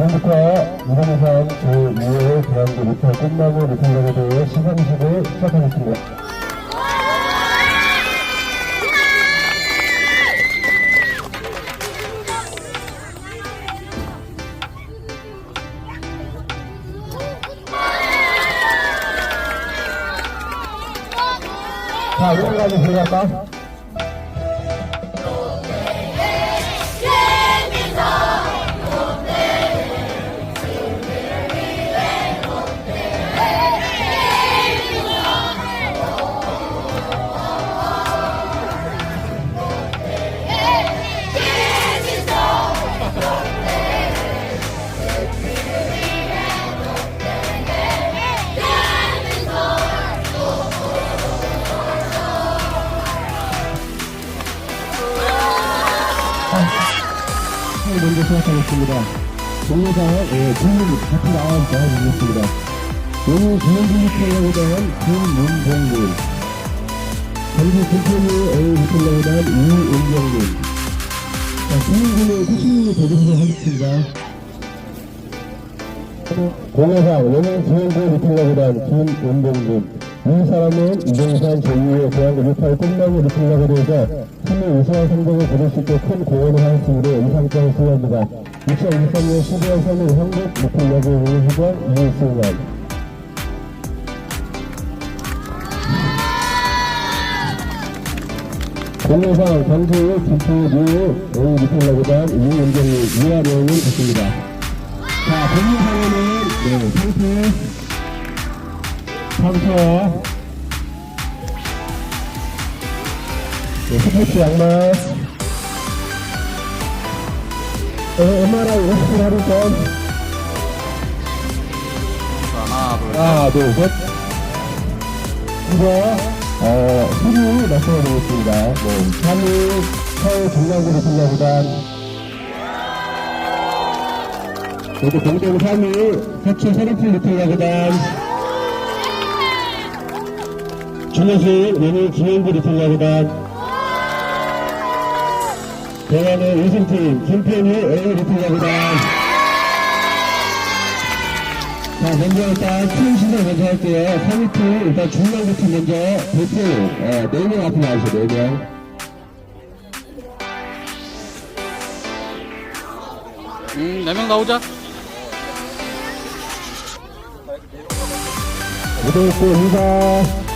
지금부터 무덤산 제2회 대한민국 리틀 꽃나무 리틀러에 대해 시상식을 시작하겠습니다. 자, 여기까지 들어갈까? 먼저 시작하겠습니다. 동료사, 예, 국민 같이 나와서 나와주겠습니다. 오늘 중앙국립회의보다는 김문봉님, 전주 김태우 A 리플레이단 이은경님, 자, 국민군의 후신님이 대전을 하겠습니다. 공회사 원인 지원부 리플레이단 김은봉님, 이 사람은 이동산 제2의 대한민국 6.8 꿈나무 리플레이에 대해서 팀이 우수한 성적을 거둘 수 있게 큰 공헌을 하였으므로 인상장을 수여합니다. 2023년 12월 3일 한국 리플레이 회장 이승환 공무상 전주 김포뉴 A 리플레이단 이은경님 이하 내용은 있습니다. 자, 공무상에는 네, 상태 상처 네, 스포츠 양말. 어, MRI 레스트 하루 전. 하나, 둘, 하나 둘 셋. 이거 어, 수류 말씀해 드리겠습니다. 네, 3위 서울 중랑구리 승자보단. 그리고 공동 3위 서초 서리필 리틀야구단 준호식 연희 김현구 리틀야구단 대만의 우승팀 김편희 A 리틀야구단 자 먼저 일단 팀 시절 먼저 할게요. 3위팀 일단 중랑구팀 먼저 대표 어, 4명 앞에 나오세요 4명. 음, 네명 나오자. 무대있고 인사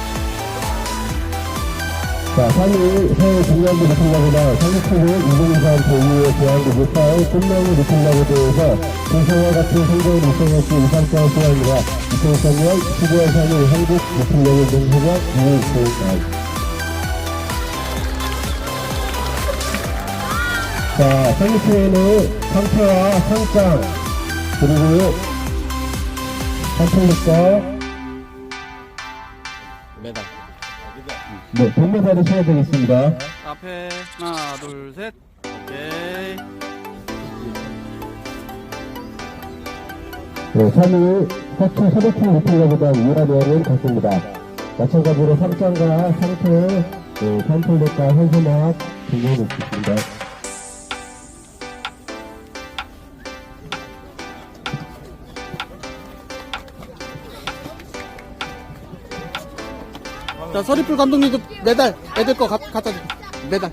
자 3위 서울 중랑구 리틀야구단 3위팀은 이동산 제2의 대한민국 무파의 끝나무 리틀야구에 대해서 고성과 같은 성적을 입성할 수 이상장을 수여합니다 2023년 12월 3일 한국 리틀야구 동회장 이승환 자, 생리트에는 상태와 상장, 그리고 상품과 매달. 네, 동메달을 쳐야 되겠습니다. 앞에 하나, 둘, 셋. 오케이. 네, 3위 서초 서대풍 리플러보다 이하대는 같습니다. 마찬가지로 상장과 상태, 네, 팜플렛과 현수막 등을 놓겠습니다. 자, 서리풀 감독님도 매달, 애들 거 가, 갖다 줘. 매달.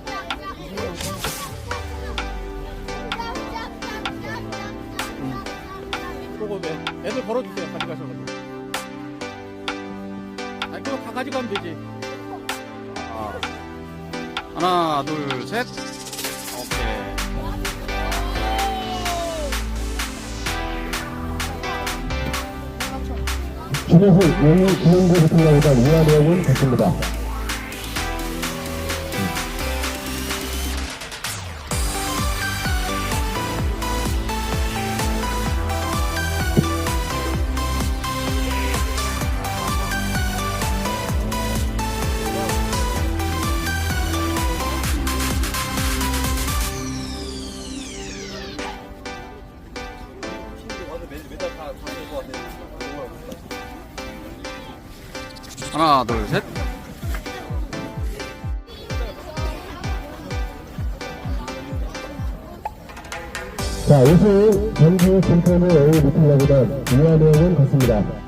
음. 그거 네. 애들 걸어주세요. 가져가셔가지고. 아니, 그거 다 가져가면 되지. 아. 하나, 둘, 셋. 준호수 영희 기능부 리플러보다 이하대는 같습니다. 하나, 둘, 셋. 자, 우승 전주 김포는 A 리틀러보단 이하내용은 같습니다.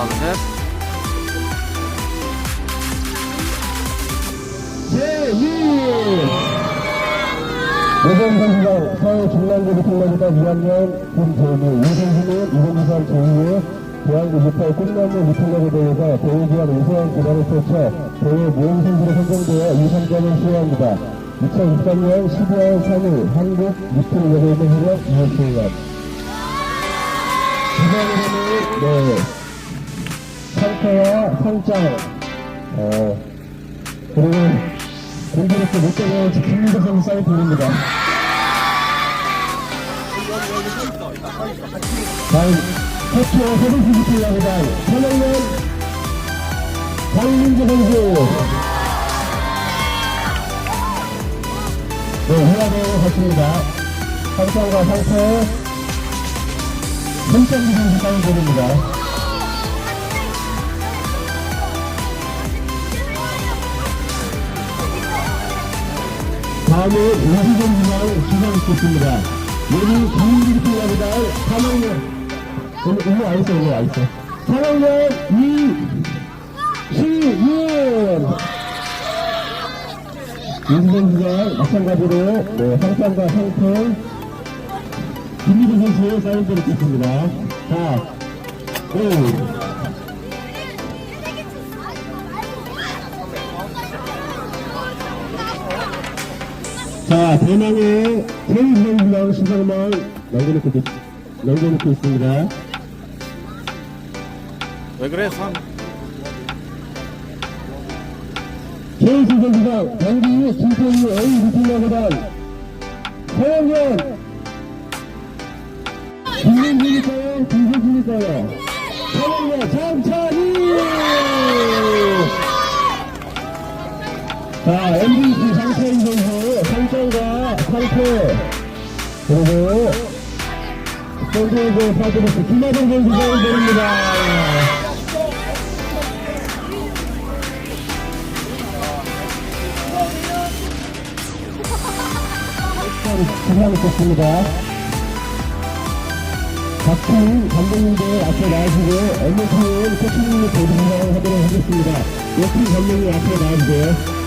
둘, 셋. 제2 여성 선수가 서울 중랑구 리틀러보단 2학년 김재미 이 선수는 2023 제2회 대한민국 6할 꿈나무 리틀러브 대회에서 대회 기간 우수한 기간을 펼쳐 대회 모임 선수로 선정되어 이 성적을 수여합니다. 2023년 12월 3일 한국 해력 이호수입니다. 이번에는 네, 상패와 상장 어, 그리고 공부로서 못되고 선수 사인 드립니다. 다음 최초 세종시 지킬라보다 천억년 박민재 선수 네, 회화대회 같습니다. 상장과 상패 손정기 선수 사인 드립니다. 다음은 우수전 주장 시상했겠습니다. 여기 김민기 필라보다 3학년 오늘 이거 와있어 이거 와있어 3학년 이 시윤 우수전 주장 마찬가지로 네, 상장과 상품 김민기 선수의 사인도 있겠습니다. 자, 오. 자, 대망의 세일선수랑 시상만 남겨놓고, 있- 남겨놓고 있습니다. 왜 그래, 상? 세일선수상 경기 김태희 A 리틀러보단 서영현 김민준일까요? 김세준일까요? 서영현 장찬희 자, MVP 장찬희 선수 상장과 상패 그리고 선수의 파트너스 김하정 선수가 드립니다. 수고하셨습니다. 박찬 감독님들 앞에 나와주고 업무팀은 코치님이 보증을 하도록 하겠습니다. 옆팀 감독님 앞에 나와주세요.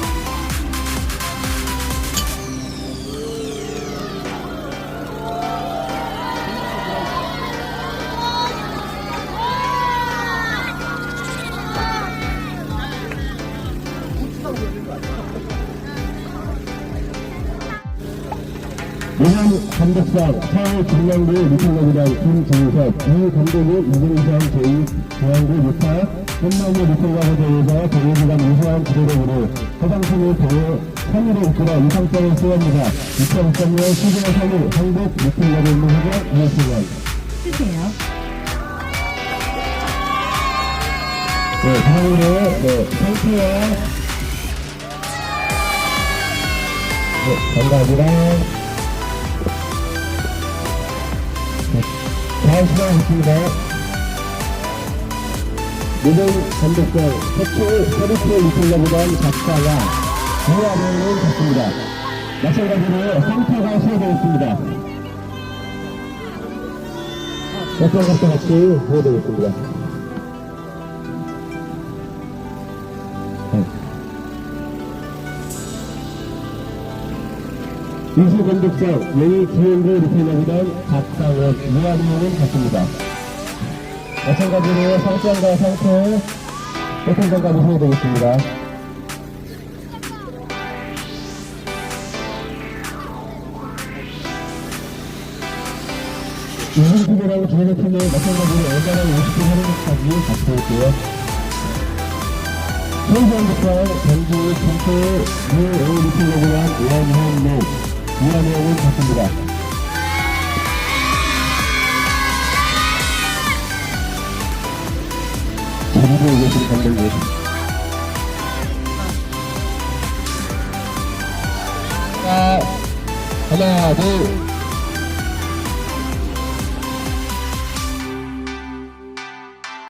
예산 감독상 서울 중랑구 리틀러그당 김정섭 이 감독은 2023 제2 중랑구 6화 끝나무 리틀러그 대회에서 대회기간 우수한 지도력으로 해당팀의 대회 3위를 이끌어 이상장을 수여합니다. 2023년 12월 3일 한국 리틀러그 있는 회장 이호승원 쓰세요. 네, 다음으로 네, 상태와 네, 감사합니다. 다음 시간하겠습니다. 노동 감독장 최초 서비스 리틀러보단 작가와 유아배우는 같습니다. 마찬가지로 상태가 수여되겠습니다. 것과 같이 수여되겠습니다. 감독상 영희 기현구 리테너보단 박상원 유아배우는 같습니다. 마찬가지로 상장과 상패 배팅장까지 수여되겠습니다. 이승팀이라고 주민의 팀에 마찬가지로 얼마나 50분 하는 것까지 같이 볼게요. 서울대학교과 전주 김포 뉴 A 리틀러그란 원현 모 이하명은 받습니다. 제주도에 계신 감독님. 자, 하나, 둘,